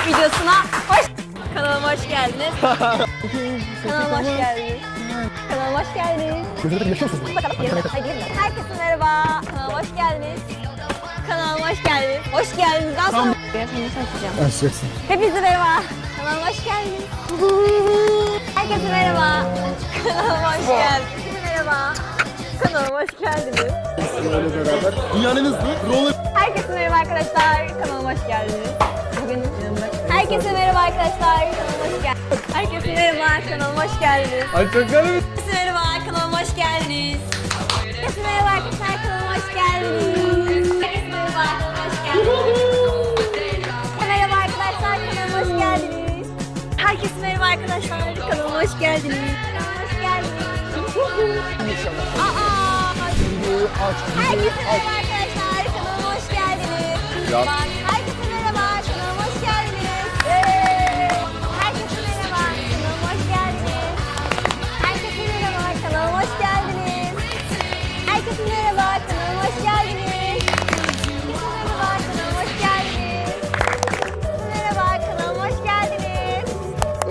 ilk videosuna hoş Kanalıma hoş geldiniz. Kanalıma hoş geldiniz. Kanalıma hoş geldiniz. Gözünüzde yaşıyorsunuz. Bakalım. Hayır, hayır. Herkese merhaba. Kanalıma hoş geldiniz. Kanalıma hoş geldiniz. Hoş geldiniz. Daha sonra... Efendim açacağım. Açacaksın. Hepinize merhaba. Kanalıma hoş geldiniz. Herkese merhaba. Kanalıma hoş geldiniz. Herkese merhaba. Kanalıma hoş geldiniz. Sizlerle beraber dünyanın hızlı roller Herkese merhaba arkadaşlar. Kanalıma hoş geldiniz. Arkadaşlar. Kanalıma hoş geldiniz. Herkese merhaba. Kanalıma hoş geldiniz. Alperkan'ı Herkese merhaba. Kanalıma hoş geldiniz. Herkese merhaba arkadaşlar. Kanalıma hoş geldiniz. Herkese merhaba. Kanalıma hoş geldiniz. Merhaba arkadaşlar. Kanalıma hoş geldiniz. Herkese merhaba arkadaşlar. Kanalıma hoş geldiniz. Kanalıma hoş geldiniz. Aa. Herkese merhaba arkadaşlar. Kanalıma hoş geldiniz. Ya.